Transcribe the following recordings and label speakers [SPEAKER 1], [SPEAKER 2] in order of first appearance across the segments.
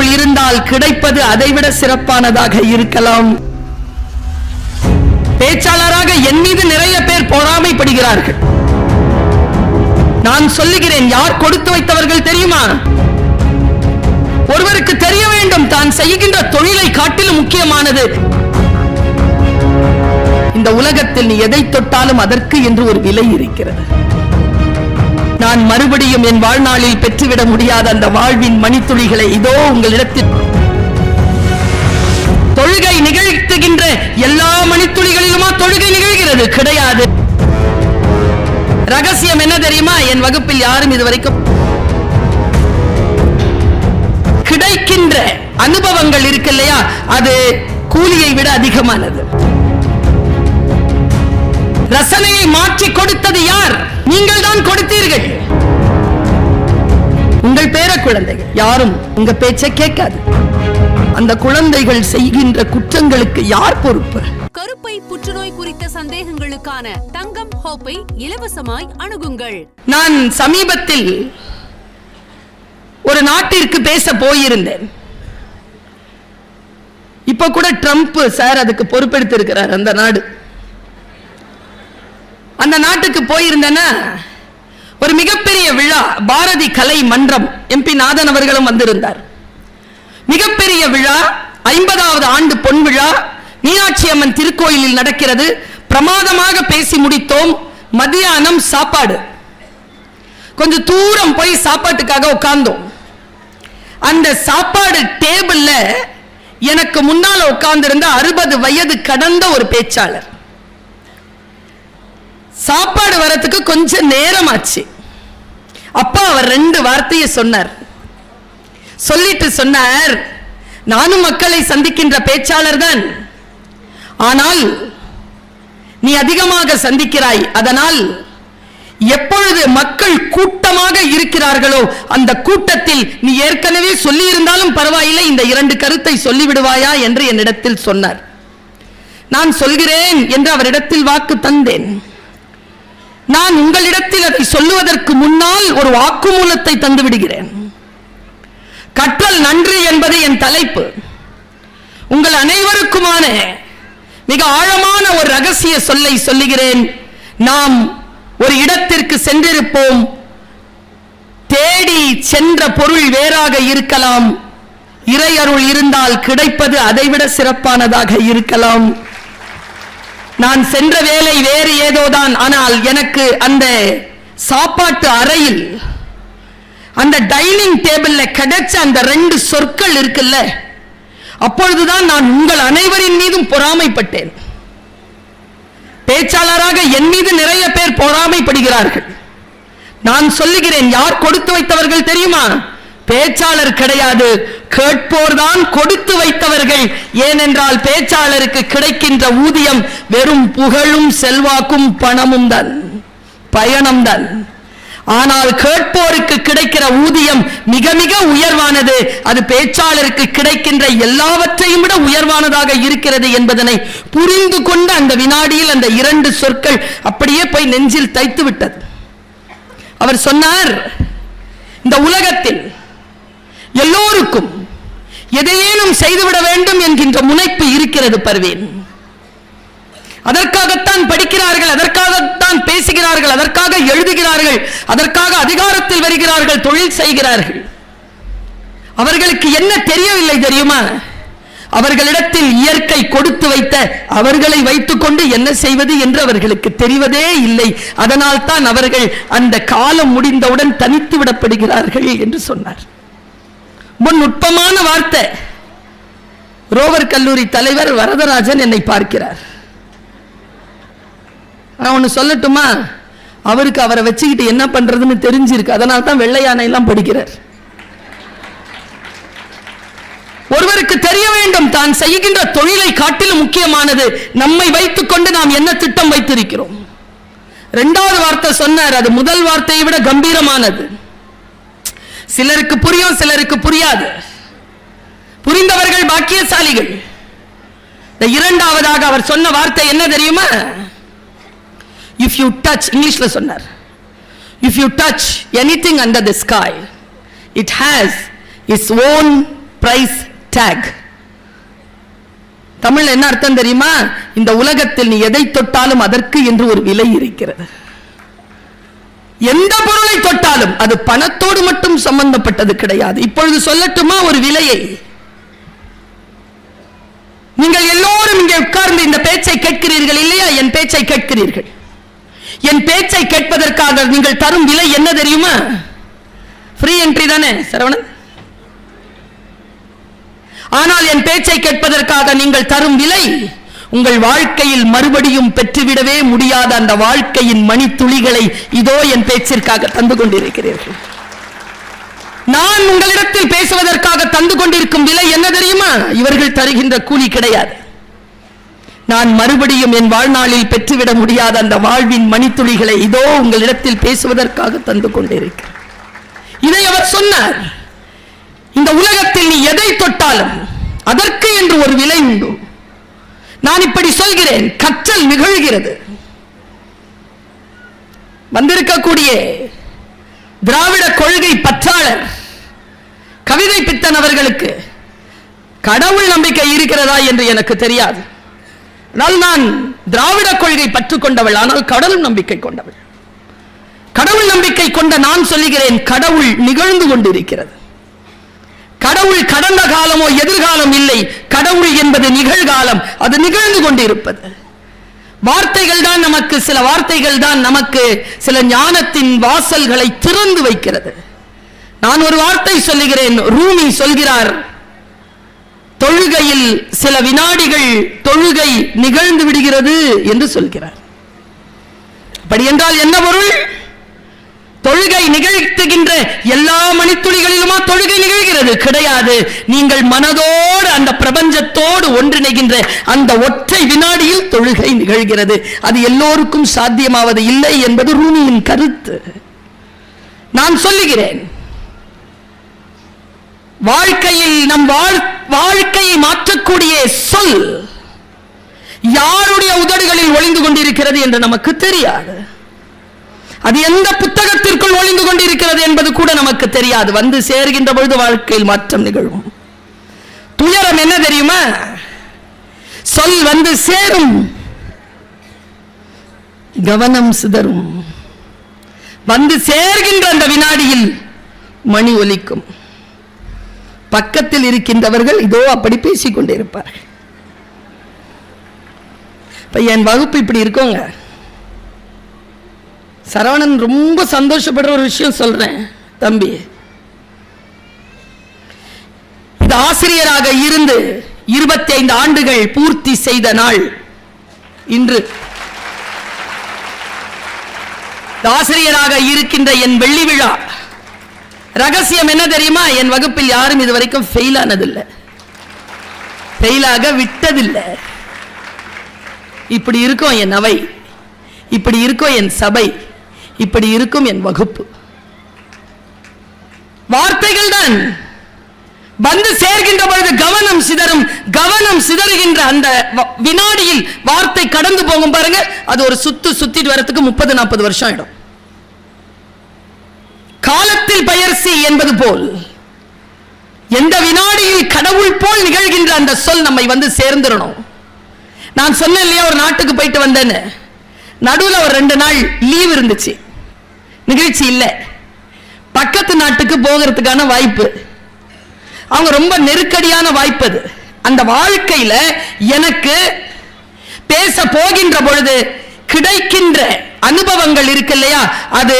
[SPEAKER 1] இறையருள் இருந்தால் கிடைப்பது அதைவிட சிறப்பானதாக இருக்கலாம். பேச்சாளராக என் மீது நிறைய பேர் பொறாமைப்படுகிறார்கள். நான் சொல்லுகிறேன் யார் கொடுத்து வைத்தவர்கள் தெரியுமா? ஒருவருக்கு தெரிய வேண்டும் தான் செய்கின்ற தொழிலை காட்டிலும் முக்கியமானது. இந்த உலகத்தில் நீ எதை தொட்டாலும் அதற்கு என்று ஒரு விலை இருக்கிறது. நான் மறுபடியும் என் வாழ்நாளில் பெற்றுவிட முடியாத அந்த வாழ்வின் மணித்துளிகளை இதோ உங்களிடத்தில் தொழுகை நிகழ்த்துகின்ற எல்லா மணித்துளிகளிலுமா தொழுகை நிகழ்கிறது. கிடையாது. ரகசியம் என்ன தெரியுமா? என் வகுப்பில் யாரும் இதுவரைக்கும் கிடைக்கின்ற அனுபவங்கள் இருக்கு இல்லையா? அது கூலியை விட அதிகமானது. ரசனையை மாற்றி கொடுத்தது யார்? நீங்கள் தான் கொடுத்தீர்கள். உங்கள் பேர குழந்தைகள் யாரும் உங்க பேச்சை கேட்காது. அந்த குழந்தைகள் செய்கின்ற குற்றங்களுக்கு யார் பொறுப்பு?
[SPEAKER 2] கருப்பை புற்றுநோய் குறித்த சந்தேகங்களுக்கான தங்கம் ஹோப்பை இலவசமாய் அணுகுங்கள்.
[SPEAKER 1] நான் சமீபத்தில் ஒரு நாட்டிற்கு பேச போயிருந்தேன். இப்ப கூட ட்ரம்ப் சார் அதுக்கு பொறுப்பெடுத்திருக்கிறார் அந்த நாடு. அந்த நாட்டுக்கு போயிருந்தேன்னா ஒரு மிகப்பெரிய விழா பாரதி கலை மன்றம் எம்பி நாதன் அவர்களும் வந்திருந்தார். மிகப்பெரிய விழா ஐம்பதாவது ஆண்டு பொன் விழா மீனாட்சி அம்மன் திருக்கோயிலில் நடக்கிறது. பிரமாதமாக பேசி முடித்தோம். மதியானம் சாப்பாடு. கொஞ்சம் தூரம் போய் சாப்பாட்டுக்காக உட்கார்ந்தோம். அந்த சாப்பாடு டேபிள்ல எனக்கு முன்னால் உட்கார்ந்திருந்த அறுபது வயது கடந்த ஒரு பேச்சாளர். சாப்பாடு வரத்துக்கு கொஞ்சம் நேரம் ஆச்சு அப்பா அவர் ரெண்டு வார்த்தையை சொன்னார். சொல்லிட்டு சொன்னார் நானும் மக்களை சந்திக்கின்ற பேச்சாளர் தான் ஆனால் நீ அதிகமாக சந்திக்கிறாய். அதனால் எப்பொழுது மக்கள் கூட்டமாக இருக்கிறார்களோ அந்த கூட்டத்தில் நீ ஏற்கனவே சொல்லி இருந்தாலும் பரவாயில்லை இந்த இரண்டு கருத்தை சொல்லிவிடுவாயா? என்று என்னிடத்தில் சொன்னார். நான் சொல்கிறேன் என்று அவரிடத்தில் வாக்கு தந்தேன். நான் உங்களிடத்தில் அதை சொல்லுவதற்கு முன்னால் ஒரு வாக்குமூலத்தை தந்து விடுகிறேன். கற்றல் நன்று என்பது என் தலைப்பு. உங்கள் அனைவருக்குமான மிக ஆழமான ஒரு ரகசிய சொல்லை சொல்லுகிறேன். நாம் ஒரு இடத்திற்கு சென்றிருப்போம். தேடி சென்ற பொருள் வேறாக இருக்கலாம். இறையருள் இருந்தால் கிடைப்பது அதைவிட சிறப்பானதாக இருக்கலாம். நான் சென்ற வேலை வேறு ஏதோதான். ஆனால் எனக்கு அந்த சாப்பாட்டு அறையில் அந்த டைனிங் டேபிள்ல கிடைச்ச அந்த ரெண்டு சொற்கள் இருக்குல்ல அப்பொழுதுதான் நான் உங்கள் அனைவரின் மீதும் பொறாமைப்பட்டேன். பேச்சாளராக என் மீது நிறைய பேர் பொறாமைப்படுகிறார்கள். நான் சொல்லுகிறேன் யார் கொடுத்து வைத்தவர்கள் தெரியுமா? பேச்சாளர் கிடையாது கேட்போர்தான் கொடுத்து வைத்தவர்கள். ஏனென்றால் பேச்சாளருக்கு கிடைக்கின்ற ஊதியம் வெறும் புகழும் செல்வாக்கும் பணமும் தான் பயணம் தான். ஆனால் கேட்போருக்கு கிடைக்கிற ஊதியம் மிக மிக உயர்வானது. அது பேச்சாளருக்கு கிடைக்கின்ற எல்லாவற்றையும் விட உயர்வானதாக இருக்கிறது என்பதனை புரிந்து கொண்டு அந்த வினாடியில் அந்த இரண்டு சொற்கள் அப்படியே போய் நெஞ்சில் தைத்து விட்டது. அவர் சொன்னார் இந்த உலகத்தில் எல்லோருக்கும் எதையேனும் செய்துவிட வேண்டும் என்கின்ற முனைப்பு இருக்கிறது பர்வேன். அதற்காகத்தான் படிக்கிறார்கள் அதற்காகத்தான் பேசுகிறார்கள் அதற்காக எழுதுகிறார்கள் அதற்காக அதிகாரத்தில் வருகிறார்கள் தொழில் செய்கிறார்கள். அவர்களுக்கு என்ன தெரியவில்லை தெரியுமா? அவர்களிடத்தில் இயற்கை கொடுத்து வைத்த அவர்களை வைத்துக்கொண்டு என்ன செய்வது என்று அவர்களுக்கு தெரிவதே இல்லை. அதனால் தான் அவர்கள் அந்த காலம் முடிந்தவுடன் தனித்து விடப்படுகிறார்கள் என்று சொன்னார். முன் நுட்பமான வார்த்தை. ரோவர் கல்லூரி தலைவர் வரதராஜன் என்னை பார்க்கிறார். நான் ஒன்று சொல்லட்டுமா? அவருக்கு அவரை வச்சுக்கிட்டு என்ன பண்றதுன்னு தெரிஞ்சிருக்கு. அதனால தான் வெள்ளை யானை எல்லாம் படிக்கிறார். ஒருவருக்கு தெரிய வேண்டும் தான் செய்கின்ற தொழிலை காட்டிலும் முக்கியமானது நம்மை வைத்துக் கொண்டு நாம் என்ன திட்டம் வைத்திருக்கிறோம். இரண்டாவது வார்த்தை சொன்னார் அது முதல் வார்த்தையை விட கம்பீரமானது. சிலருக்கு புரியும் சிலருக்கு புரியாது. புரிந்தவர்கள் பாக்கியசாலிகள். இந்த இரண்டாவதாக அவர் சொன்ன வார்த்தை என்ன தெரியுமா? இஃப் யூ டச் இங்கிலீஷ்ல சொன்னார். If you touch anything under the sky it has its own price tag Tamil என்ன அர்த்தம் தெரியுமா? இந்த உலகத்தில் நீ எதை தொட்டாலும் அதற்கு என்று ஒரு விலை இருக்கிறது. எந்த பொருளை தொட்டாலும் அது பணத்தோடு மட்டும் சம்பந்தப்பட்டது கிடையாது. இப்பொழுது சொல்லட்டுமா ஒரு விலையை? நீங்கள் எல்லோரும் இங்கே உட்கார்ந்து இந்த பேச்சை கேட்கிறீர்கள் இல்லையா? என் பேச்சை கேட்கிறீர்கள். என் பேச்சை கேட்பதற்காக நீங்கள் தரும் விலை என்ன தெரியுமா? ஃப்ரீ என்ட்ரி தானே சரவணன்? ஆனால் என் பேச்சை கேட்பதற்காக நீங்கள் தரும் விலை உங்கள் வாழ்க்கையில் மறுபடியும் பெற்றுவிடவே முடியாத அந்த வாழ்க்கையின் மணித்துளிகளை இதோ என் பேச்சிற்காக தந்து கொண்டிருக்கிறீர்கள். நான் உங்களிடத்தில் பேசுவதற்காக தந்து கொண்டிருக்கும் விலை என்ன தெரியுமா? இவர்கள் தருகின்ற கூலி கிடையாது. நான் மறுபடியும் என் வாழ்நாளில் பெற்றுவிட முடியாத அந்த வாழ்வின் மணித்துளிகளை இதோ உங்களிடத்தில் பேசுவதற்காக தந்து கொண்டிருக்கிறேன். இதை அவர் சொன்னார். இந்த உலகத்தில் நீ எதை தொட்டாலும் அதற்கு என்று ஒரு விலை உண்டு. நான் இப்படி சொல்கிறேன் கற்றல் நிகழ்கிறது. வந்திருக்கக்கூடிய திராவிட கொள்கை பற்றாளர் கவிதை பித்தன் அவர்களுக்கு கடவுள் நம்பிக்கை இருக்கிறதா என்று எனக்கு தெரியாது. ஆனால் நான் திராவிட கொள்கை பற்று கொண்டவள் ஆனால் கடவுள் நம்பிக்கை கொண்டவள். கடவுள் நம்பிக்கை கொண்ட நான் சொல்லுகிறேன் கடவுள் நிகழ்ந்து கொண்டிருக்கிறது. கடவுள் கடந்த காலமோ எதிர்காலம் இல்லை. கடவுள் என்பது நிகழ்காலம். அது நிகழ்ந்து கொண்டிருப்பது. வார்த்தைகள் தான் நமக்கு சில வார்த்தைகள் தான் நமக்கு சில ஞானத்தின் வாசல்களை திறந்து வைக்கிறது. நான் ஒரு வார்த்தை சொல்லுகிறேன். ரூமி சொல்கிறார் தொழுகையில் சில வினாடிகள் தொழுகை நிகழ்ந்து விடுகிறது என்று சொல்கிறார். அப்படி என்றால் என்ன பொருள்? தொழுகை நிகழ்த்துகின்ற எல்லா மணித்துளிகள் நிகழ்கிறது கிடையாது. நீங்கள் மனதோடு அந்த பிரபஞ்சத்தோடு ஒன்றிணைகின்ற அந்த ஒற்றை வினாடியில் தொழுகை நிகழ்கிறது. அது எல்லோருக்கும் சாத்தியமாவது இல்லை என்பது ரூமியின் கருத்து. நான் சொல்லுகிறேன் வாழ்க்கையில் நம் வாழ்க்கையை மாற்றக்கூடிய சொல் யாருடைய உதடுகளில் ஒளிந்து கொண்டிருக்கிறது என்று நமக்கு தெரியாது. அது எந்த புத்தகத்திற்குள் ஒளிந்து கொண்டிருக்கிறது என்பது கூட நமக்கு தெரியாது. வந்து சேர்கின்ற பொழுது வாழ்க்கையில் மாற்றம் நிகழும். துயரம் என்ன தெரியுமா? சொல் வந்து சேரும். கவனம் சிதறும். வந்து சேர்கின்ற அந்த வினாடியில் மணி ஒலிக்கும். பக்கத்தில் இருக்கின்றவர்கள் இதோ அப்படி பேசிக்கொண்டிருப்பார்கள். இப்ப என் வகுப்பு இப்படி இருக்கோங்க. சரவணன் ரொம்ப சந்தோஷப்படுற ஒரு விஷயம் சொல்றேன் தம்பி. இந்த ஆசிரியராக இருந்து இருபத்தி ஐந்து ஆண்டுகள் பூர்த்தி செய்த நாள் இன்று. இந்த ஆசிரியராக இருக்கின்ற என் வெள்ளி விழா. ரகசியம் என்ன தெரியுமா? என் வகுப்பில் யாரும் இதுவரைக்கும் ஃபெயில் ஆனதில்லை. ஃபெயிலாக விட்டதில்லை. இப்படி இருக்கும் என் அவை. இப்படி இருக்கும் என் சபை. இப்படி இருக்கும் என் வகுப்பு. வார்த்தைகள் தான் வந்து சேர்கின்ற பொழுது கவனம் சிதறும் கவனம் சிதறுகின்ற அந்த வ- வினாடியில் வார்த்தை கடந்து போகும் பாருங்க அது ஒரு சுத்து சுத்திட்டு வரத்துக்கு முப்பது நாற்பது வருஷம் ஆயிடும். காலத்தில் பெயர்சி என்பது போல் எந்த வினாடியில் கடவுள் போல் நிகழ்கின்ற அந்த சொல் நம்மை வந்து சேர்ந்துடணும். நான் சொன்னேன் இல்லையா ஒரு நாட்டுக்கு போயிட்டு வந்தேன்னு. நடுவுல ஒரு ரெண்டு நாள் லீவ் இருந்துச்சு. நிகழ்ச்சி இல்லை. பக்கத்து நாட்டுக்கு போகிறதுக்கான வாய்ப்பு. அவங்க ரொம்ப நெருக்கடியான வாய்ப்பு அது. அந்த வாழ்க்கையில எனக்கு பேச போகின்ற பொழுது கிடைக்கின்ற அனுபவங்கள் இருக்கு இல்லையா? அது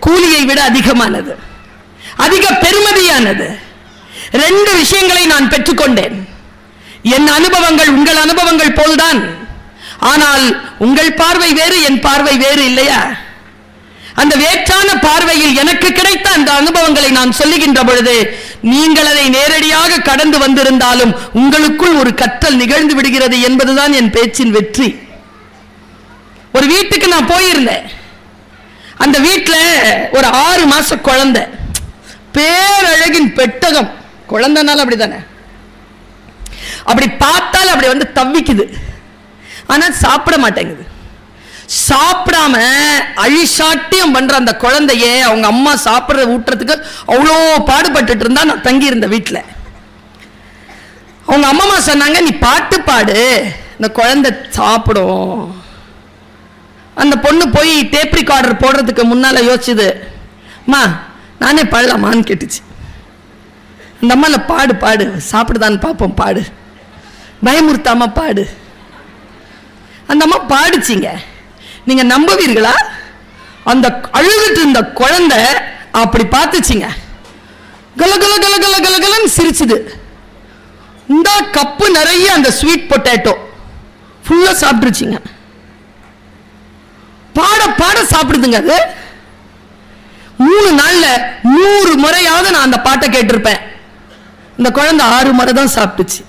[SPEAKER 1] கூலியை விட அதிகமானது. அதிக பெருமதியானது. ரெண்டு விஷயங்களை நான் பெற்றுக்கொண்டேன். என் அனுபவங்கள் உங்கள் அனுபவங்கள் போல்தான். ஆனால் உங்கள் பார்வை வேறு என் பார்வை வேறு இல்லையா? அந்த வேற்றான பார்வையில் எனக்கு கிடைத்த அந்த அனுபவங்களை நான் சொல்லுகின்ற பொழுது நீங்கள் அதை நேரடியாக கடந்து வந்திருந்தாலும் உங்களுக்குள் ஒரு கற்றல் நிகழ்ந்து விடுகிறது என்பதுதான் என் பேச்சின் வெற்றி. ஒரு வீட்டுக்கு நான் போயிருந்தேன். அந்த வீட்டில் ஒரு ஆறு மாச குழந்தை. பேரழகின் பெட்டகம். குழந்தைனால அப்படிதானே? அப்படி பார்த்தால் அப்படி வந்து தவிக்குது. ஆனால் சாப்பிட மாட்டேங்குது. சாப்பிடாம அழிசாட்டியம் பண்ற அந்த குழந்தைய அவங்க அம்மா சாப்பிட்ற ஊட்டுறதுக்கு அவ்வளோ பாடுபட்டுட்டு இருந்தா நான் தங்கி இருந்த வீட்டில் அவங்க அம்மா சொன்னாங்க நீ பாட்டு பாடு இந்த குழந்தை சாப்பிடும். அந்த பொண்ணு போய் டேப் ரிகார்டர் போடுறதுக்கு முன்னால யோசிச்சுது அம்மா நானே பாடலாமான்னு கேட்டுச்சு. அந்த அம்மால பாடு பாடு சாப்பிடுதான்னு பார்ப்போம் பாடு. பயமுறுத்தாம பாடு. அந்த அம்மா பாடுச்சிங்க. நீங்க நம்புவீர்களா? அந்த அழுதுட்டு இருந்த குழந்தை அப்படி பார்த்துச்சிங்க. கல கல கல கல கல கலன்னு சிரிச்சுது. இந்த கப்பு நிறைய அந்த ஸ்வீட் பொட்டேட்டோ ஃபுல்லா சாப்பிட்டுருச்சிங்க. பாட பாட சாப்பிடுதுங்க அது. மூணு நாள்ல நூறு முறையாவது நான் அந்த பாட்டை கேட்டிருப்பேன். இந்த குழந்தை ஆறு முறை தான் சாப்பிட்டுச்சு.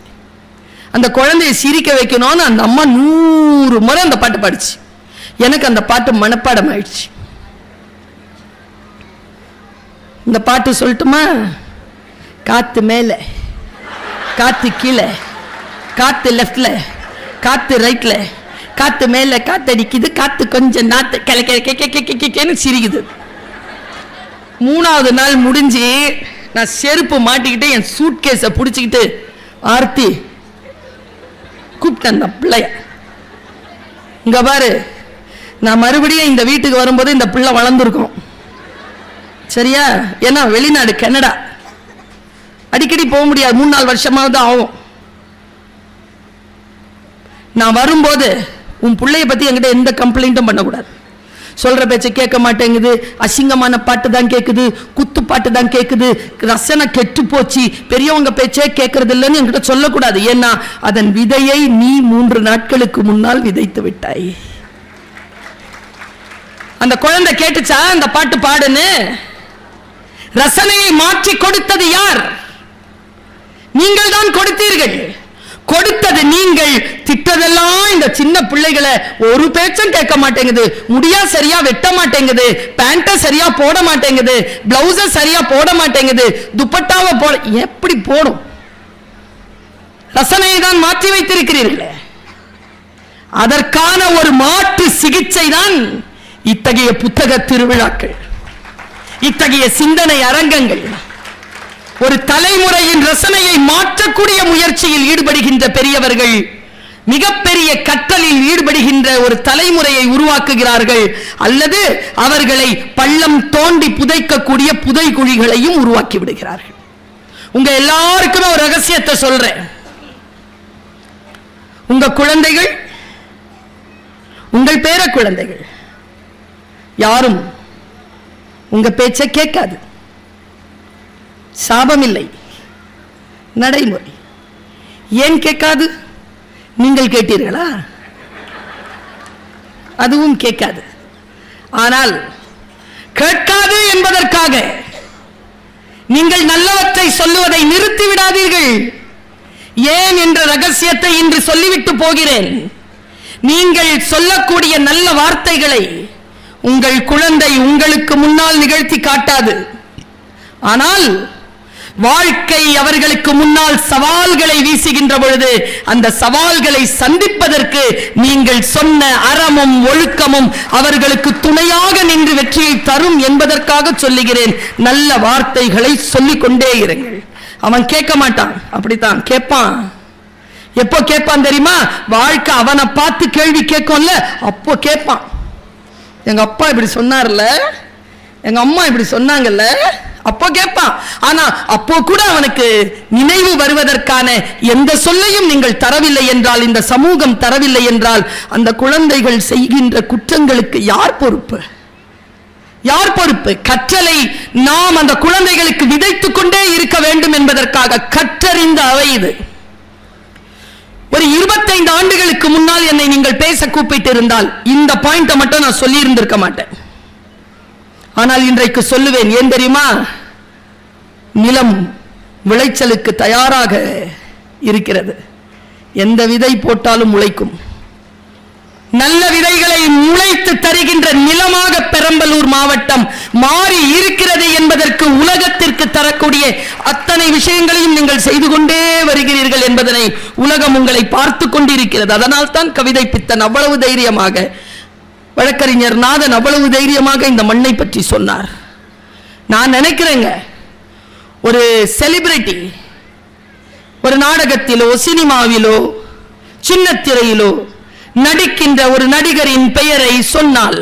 [SPEAKER 1] அந்த குழந்தைய சிரிக்க வைக்கணும்னு அந்த அம்மா நூறு முறை அந்த பாட்டு பாடிச்சு. எனக்கு அந்த பாட்டு மனப்பாடம் ஆயிடுச்சு இந்த பாட்டு சொல்லட்டுமா? காத்து மேலே காத்து கீழே காத்து லெஃப்டில் காத்து ரைட்டில் காத்து மேலே காத்து அடிக்குது காத்து கொஞ்சம் நாத்து கிளை கிளை கே கே கே கே கேன்னு சிரிக்குது. மூணாவது நாள் முடிஞ்சு நான் செருப்பு மாட்டிக்கிட்டு என் சூட் கேஸை பிடிச்சிக்கிட்டு ஆர்த்தி கூப்பிட்டேன் அந்த பிள்ளைய. இங்கே பாரு நான் மறுபடியும் இந்த வீட்டுக்கு வரும்போது இந்த பிள்ளை வளர்ந்துருக்கும். சரியா? ஏன்னா வெளிநாடு கனடா. அடிக்கடி போக முடியாது. மூணு நாலு வருஷமாவது ஆகும். நான் வரும்போது உன் பிள்ளைய பத்தி என்கிட்ட எந்த கம்ப்ளைண்ட்டும் பண்ணக்கூடாது. சொல்ற பேச்சை கேட்க மாட்டேங்குது. அசிங்கமான பாட்டு தான் கேட்குது குத்து பாட்டு தான் கேட்குது ரசனை கெட்டு போச்சு. பெரியவங்க பேச்சே கேட்கறது இல்லைன்னு என்கிட்ட சொல்லக்கூடாது. ஏன்னா அதன் விதையை நீ மூன்று நாட்களுக்கு முன்னால் விதைத்து விட்டாய். அந்த குழந்தை கேட்டுச்சா அந்த பாட்டு பாடுன்னு? ரசனையை மாற்றி கொடுத்தது யார்? நீங்கள் தான் கொடுத்தீர்கள். கொடுத்தது நீங்கள். திட்டதெல்லாம் இந்த சின்ன பிள்ளைகளை ஒரு பேச்சும் கேட்க மாட்டேங்குது. முடியா சரியா வெட்ட மாட்டேங்குது. பேண்ட சரியா போட மாட்டேங்குது. பிளவுஸ சரியா போட மாட்டேங்குது. துப்பட்டாவை போட எப்படி போடும்? ரசனையை தான் மாற்றி வைத்திருக்கிறீர்களே. அதற்கான ஒரு மாற்று சிகிச்சை தான் இத்தகைய புத்தக திருவிழாக்கள் இத்தகைய சிந்தனை அரங்கங்கள் ஒரு தலைமுறையின் ரசனையை மாற்றக்கூடிய முயற்சியில் ஈடுபடுகின்ற பெரியவர்கள் மிகப்பெரிய கற்றலில் ஈடுபடுகின்ற ஒரு தலைமுறையை உருவாக்குகிறார்கள் அல்லது அவர்களை பள்ளம் தோண்டி புதைக்கக்கூடிய புதை குழிகளையும் உருவாக்கி விடுகிறார்கள். உங்க எல்லாருக்குமே ஒரு ரகசியத்தை சொல்றேன். உங்க குழந்தைகள் உங்கள் பேர குழந்தைகள் யாரும் உங்க பேச்சை கேட்காது. சாபம் இல்லை நடைமுறை. ஏன் கேட்காது? நீங்கள் கேட்டீர்களா? அதுவும் கேட்காது. ஆனால் கேட்காது என்பதற்காக நீங்கள் நல்லவற்றை சொல்லுவதை நிறுத்தி விடாதீர்கள். ஏன் என்ற ரகசியத்தை இன்று சொல்லிவிட்டு போகிறேன். நீங்கள் சொல்லக்கூடிய நல்ல வார்த்தைகளை உங்கள் குழந்தை உங்களுக்கு முன்னால் நிகழ்த்தி காட்டாது. ஆனால் வாழ்க்கை அவர்களுக்கு முன்னால் சவால்களை வீசுகின்ற பொழுது அந்த சவால்களை சந்திப்பதற்கு நீங்கள் சொன்ன அறமும் ஒழுக்கமும் அவர்களுக்கு துணையாக நின்று வெற்றியை தரும் என்பதற்காக சொல்லுகிறேன். நல்ல வார்த்தைகளை சொல்லிக் கொண்டே இருங்கள். அவன் கேட்க மாட்டான். அப்படித்தான். கேட்பான். எப்போ கேட்பான் தெரியுமா? வாழ்க்கை அவனை பார்த்து கேள்வி கேட்கும்ல அப்போ கேட்பான். எங்கள் அப்பா இப்படி சொன்னார்ல? எங்கள் அம்மா இப்படி சொன்னாங்கல்ல? அப்போ கேட்பான் ஆனா அப்போ கூட அவனுக்கு நினைவு வருவதற்கான எந்த சொல்லையும் நீங்கள் தரவில்லை என்றால் இந்த சமூகம் தரவில்லை என்றால் அந்த குழந்தைகள் செய்கின்ற குற்றங்களுக்கு யார் பொறுப்பு? யார் பொறுப்பு? கற்றலை நாம் அந்த குழந்தைகளுக்கு விதைத்துக் கொண்டே இருக்க வேண்டும் என்பதற்காக கற்றறிந்த அவை இது. ஒரு இருபத்தைந்து ஆண்டுகளுக்கு முன்னால் என்னை நீங்கள் பேச கூப்பிட்டு இருந்தால் இந்த பாயிண்ட மட்டும் நான் சொல்லி இருந்திருக்க மாட்டேன். ஆனால் இன்றைக்கு சொல்லுவேன் ஏன் தெரியுமா? நிலம் விளைச்சலுக்கு தயாராக இருக்கிறது. எந்த விதை போட்டாலும் முளைக்கும் நல்ல விதைகளை முளைத்து தருகின்ற நிலமாக பெரம்பலூர் மாவட்டம் மாறி இருக்கிறது என்பதற்கு உலகத்திற்கு தரக்கூடிய அத்தனை விஷயங்களையும் நீங்கள் செய்து கொண்டே வருகிறீர்கள் என்பதனை உலகம் உங்களை பார்த்து கொண்டிருக்கிறது. அதனால் தான் கவிதை பித்தன் அவ்வளவு தைரியமாக வழக்கறிஞர் நாதன் அவ்வளவு தைரியமாக இந்த மண்ணை பற்றி சொன்னார். நான் நினைக்கிறேங்க ஒரு செலிபிரிட்டி ஒரு நாடகத்திலோ சினிமாவிலோ சின்னத்திரையிலோ நடிக்கின்ற ஒரு நடிகரின் பெயரை சொன்னால்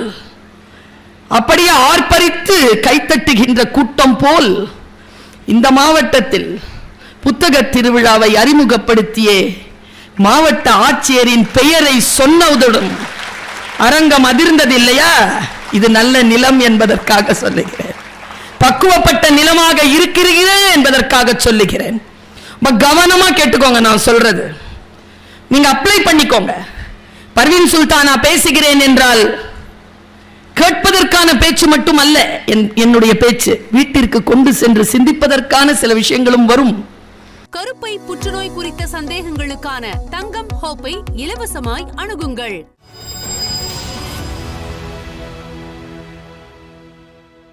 [SPEAKER 1] அப்படியே ஆர்ப்பரித்து கைத்தட்டுகின்ற கூட்டம் போல் இந்த மாவட்டத்தில் புத்தக திருவிழாவை அறிமுகப்படுத்திய மாவட்ட ஆட்சியரின் பெயரை சொன்னதுடன் அரங்கம் அதிர்ந்தது இல்லையா இது நல்ல நிலம் என்பதற்காக சொல்லுகிறேன். பக்குவப்பட்ட நிலமாக இருக்கிறீர்கள் என்பதற்காக சொல்லுகிறேன். கவனமா கேட்டுக்கோங்க நான் சொல்றது. நீங்க அப்ளை பண்ணிக்கோங்க. பர்வீன் சுல்தானா பேசுகிறேன் என்றால் கேட்பதற்கான பேச்சு மட்டும் என்- என்னுடைய பேச்சு. வீட்டிற்கு கொண்டு சென்று சிந்திப்பதற்கான சில விஷயங்களும் வரும்.
[SPEAKER 2] கருப்பை புற்றுநோய் குறித்த சந்தேகங்களுக்கான தங்கம் ஹோப்பை இலவசமாய் அணுகுங்கள்.